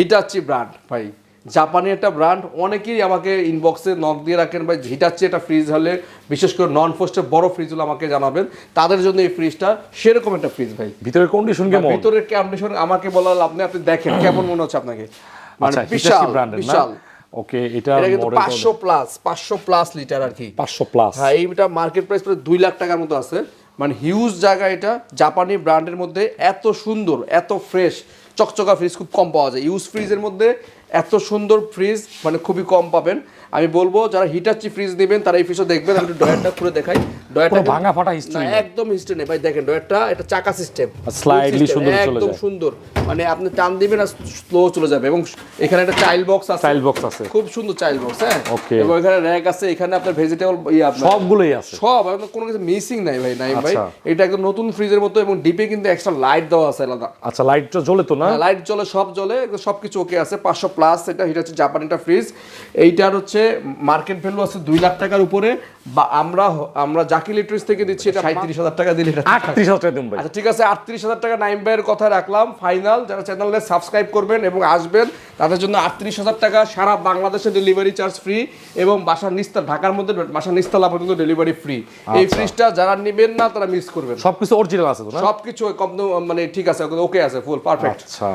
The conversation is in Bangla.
হিটাচি ব্র্যান্ড ভাই। জাপানি একটা ব্র্যান্ড অনেকেই আমাকে ইনবক্সে নক দিয়ে রাখেন ভাই হিটাচি একটা ফ্রিজ হলে বিশেষ করে নন ফোস্টের বড় ফ্রিজ হলে আমাকে জানাবেন। তাদের জন্য এই ফ্রিজটা সেরকম একটা ফ্রিজ ভাই। ভিতরের কন্ডিশন কেমন? ভিতরের কন্ডিশন আমাকে বলা নেই আপনি দেখেন কেমন মনে হচ্ছে আপনাকে। মানে আচ্ছা বিশাল বিশাল। ওকে এটা কিন্তু প্লাস পাঁচশো প্লাস লিটার আর কি। 500 প্লাস হ্যাঁ এইটা মার্কেট প্রাইস প্রায় দুই লাখ টাকার মতো আছে। মানে হিউজ জায়গা এটা। জাপানি ব্র্যান্ডের মধ্যে এত সুন্দর, এত ফ্রেশ চকচকা ফ্রিজ খুব কম পাওয়া যায়। ইউজ ফ্রিজের মধ্যে এত সুন্দর ফ্রিজ মানে খুবই কম পাবেন। আমি বলব, যারা হিটাচি ফ্রিজ নেবেন, তারা এই ফ্রিজও দেখবেন। আমি একটু ডয়ারটা খুলে দেখাই। ডয়ারটা কোনো ভাঙা ফাটা নেই। একদম হিস্ট্রি নেই। ভাই দেখেন ডয়ারটা এটা চাকা সিস্টেম slightly সুন্দর চলে একদম সুন্দর। মানে আপনি টান দিবেন আর স্লো চলে যাবে। এবং এখানে একটা চাইল্ড বক্স আছে। চাইল্ড বক্স আছে। খুব সুন্দর চাইল্ড বক্স হ্যাঁ? Okay. এবং এখানে র্যাক আছে এখানে আপনার ভেজিটেবল ইয়ে আপনার সবগুলোই আছে। সব আপনার কোনো কিছু মিসিং নাই ভাই নাই ভাই। আচ্ছা। এটা একদম নতুন ফ্রিজের মতো এবং ডিপে কিন্তু এক্সট্রা লাইট দেওয়া আছে আলাদা। আচ্ছা লাইটটা জ্বলে তো না? লাইট জ্বলে সব জ্বলে সবকিছু ওকে আছে। পাঁচশো প্লাস এটা এটা হচ্ছে জাপানিটা ফ্রিজ এইটার হচ্ছে মার্কেট ভ্যালু আছে দুই লাখ টাকার উপরে। বা আমরা আমরা জাকি থেকে দিচ্ছি এটা সাঁত্রিশ হাজার টাকা দিলে এটা আটত্রিশ হাজার টাকা দিন ভাই। আচ্ছা ঠিক আছে আটত্রিশ হাজার টাকা নাইম ভাইয়ের কথা রাখলাম। ফাইনাল যারা চ্যানেলে সাবস্ক্রাইব করবেন এবং আসবেন তাদের জন্য আটত্রিশ হাজার টাকা সারা বাংলাদেশে ডেলিভারি চার্জ ফ্রি এবং বাসার নিস্তা ঢাকার মধ্যে বাসার নিস্তালা পর্যন্ত ডেলিভারি ফ্রি এই ফ্রিজটা যারা নেবেন না তারা মিস করবেন। সবকিছু অরিজিনাল আছে তো না? সবকিছু মানে ঠিক আছে ওকে আছে ফুল পারফেক্ট আচ্ছা।